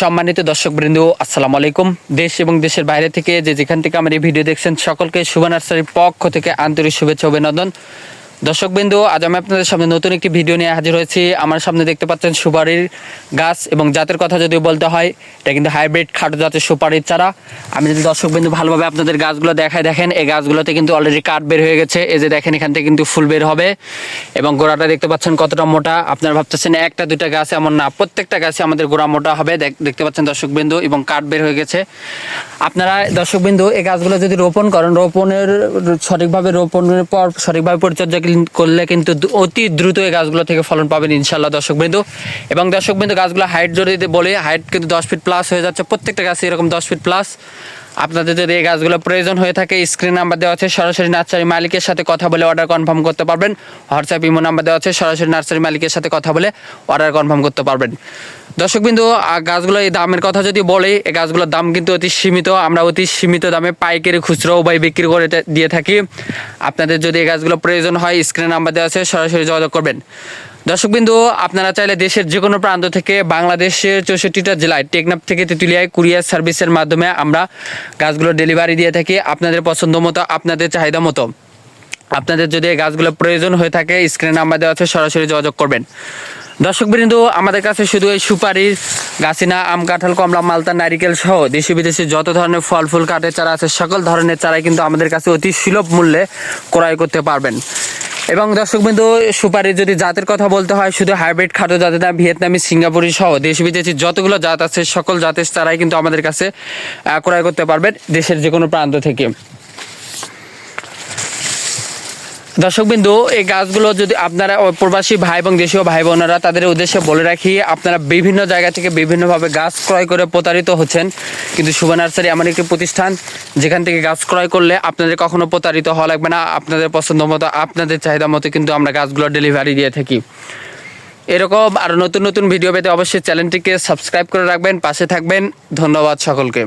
সম্মানিত দর্শক বৃন্দ আসসালামু আলাইকুম। দেশ এবং দেশের বাইরে থেকে যে যেখান থেকে আমার এই ভিডিও দেখছেন, সকলকে শুভ নার্সারির পক্ষ থেকে আন্তরিক শুভেচ্ছা, অভিনন্দন। দর্শক বিন্দু আজ আমি আপনাদের সামনে নতুন একটি ভিডিও নিয়ে হাজির হয়েছি। আমার সামনে দেখতে পাচ্ছেন সুপারির গাছ এবং জাতের কথা যদি বলতে হয়, এটা কিন্তু হাইব্রিড খাটো জাতের সুপারির চারা। আমি যদি দর্শক বিন্দু ভালোভাবে আপনাদের গাছগুলো দেখায় দেখেন, এই গাছগুলোতে কিন্তু অলরেডি কাঠ বের হয়ে গেছে। এই যে দেখেন, এখান থেকে কিন্তু ফুল বের হবে এবং গোড়াটা দেখতে পাচ্ছেন কতটা মোটা। আপনারা ভাবতেছেন একটা, দুইটা গাছ এমন না, প্রত্যেকটা গাছে আমাদের গোড়া মোটা হবে। দেখ- দেখতে পাচ্ছেন দর্শক বিন্দু এবং কাঠ বের হয়ে গেছে। আপনারা দর্শক বিন্দু এই গাছগুলো যদি রোপণ করেন, রোপণের সঠিকভাবে, রোপণের পর সঠিকভাবে পরিচর্যা করলে কিন্তু অতি দ্রুত এই গাছগুলো থেকে ফলন পাবেন ইনশাল্লাহ দর্শক বিন্দু এবং দর্শক বিন্দু গাছগুলো হাইট যদি বলে হাইট কিন্তু দশ ফিট প্লাস হয়ে যাচ্ছে। প্রত্যেকটা গাছে এরকম দশ ফিট প্লাস আপনাদের যদি এই গাছগুলো প্রয়োজন হয়ে থাকে স্ক্রিন নাম্বার দেওয়া আছে, সরাসরি নার্সারি মালিকের সাথে কথা বলে অর্ডার কনফার্ম করতে পারবেন। হোয়াটসঅ্যাপ ইমো নাম্বার দেওয়া আছে, সরাসরি নার্সারি মালিকের সাথে কথা বলে অর্ডার কনফার্ম করতে পারবেন। দর্শক বিন্দু গাছগুলো এই দামের কথা যদি বলে, এই গাছগুলোর দাম কিন্তু অতি সীমিত। আমরা অতি সীমিত দামে পাইকারি খুচরো উভয় বিক্রি করে দিয়ে থাকি। আপনাদের যদি এই গাছগুলো প্রয়োজন হয়, স্ক্রিন নাম্বার দেওয়া আছে, সরাসরি যোগাযোগ করবেন। দর্শকবিন্দু, আপনারা চাইলে দেশের যে কোনো প্রান্ত থেকে বাংলাদেশের চৌষট্টিটা জেলায়, টেকনাফ থেকে তেঁতুলিয়ায় কুরিয়ার সার্ভিসের মাধ্যমে আমরা গাছগুলো ডেলিভারি দিয়ে থাকি আপনাদের পছন্দ মতো, আপনাদের চাহিদা মতো। আপনাদের যদি এই গাছগুলো প্রয়োজন হয়ে থাকে, স্ক্রিনে নাম্বার দেওয়া আছে, সরাসরি যোগাযোগ করবেন। দর্শক বিন্দু আমাদের কাছে শুধু এই সুপারির গাছিনা, আম কাঁঠাল, কমলা, মালতা, নারিকেল সহ দেশি বিদেশি যত ধরনের ফল, ফুল, কাঠের চারা আছে, সকল ধরনের চারাই কিন্তু আমাদের কাছে অতি সুলভ মূল্যে ক্রয় করতে পারবেন। এবং দর্শক বিন্দু সুপারির যদি জাতের কথা বলতে হয়, শুধু হাইব্রিড খাটো জাতের না, ভিয়েতনামি, সিঙ্গাপুরি সহ দেশি বিদেশি যতগুলো জাত আছে, সকল জাতের চারাই কিন্তু আমাদের কাছে ক্রয় করতে পারবেন দেশের যে কোনো প্রান্ত থেকে। দর্শকবিন্দু, এই গাছগুলো যদি আপনারা প্রবাসী ভাই এবং দেশীয় ভাই বোনেরা তাদের উদ্দেশ্যে বলে রাখি, আপনারা বিভিন্ন জায়গা থেকে বিভিন্নভাবে গাছ ক্রয় করে প্রতারিত হচ্ছেন। কিন্তু শুভ নার্সারি এমন একটি প্রতিষ্ঠান, যেখান থেকে গাছ ক্রয় করলে আপনাদের কখনো প্রতারিত হওয়া লাগবে না। আপনাদের পছন্দ মতো, আপনাদের চাহিদা মতো কিন্তু আমরা গাছগুলো ডেলিভারি দিয়ে থাকি। এরকম আরও নতুন নতুন ভিডিও পেতে অবশ্যই চ্যানেলটিকে সাবস্ক্রাইব করে রাখবেন, পাশে থাকবেন। ধন্যবাদ সকলকে।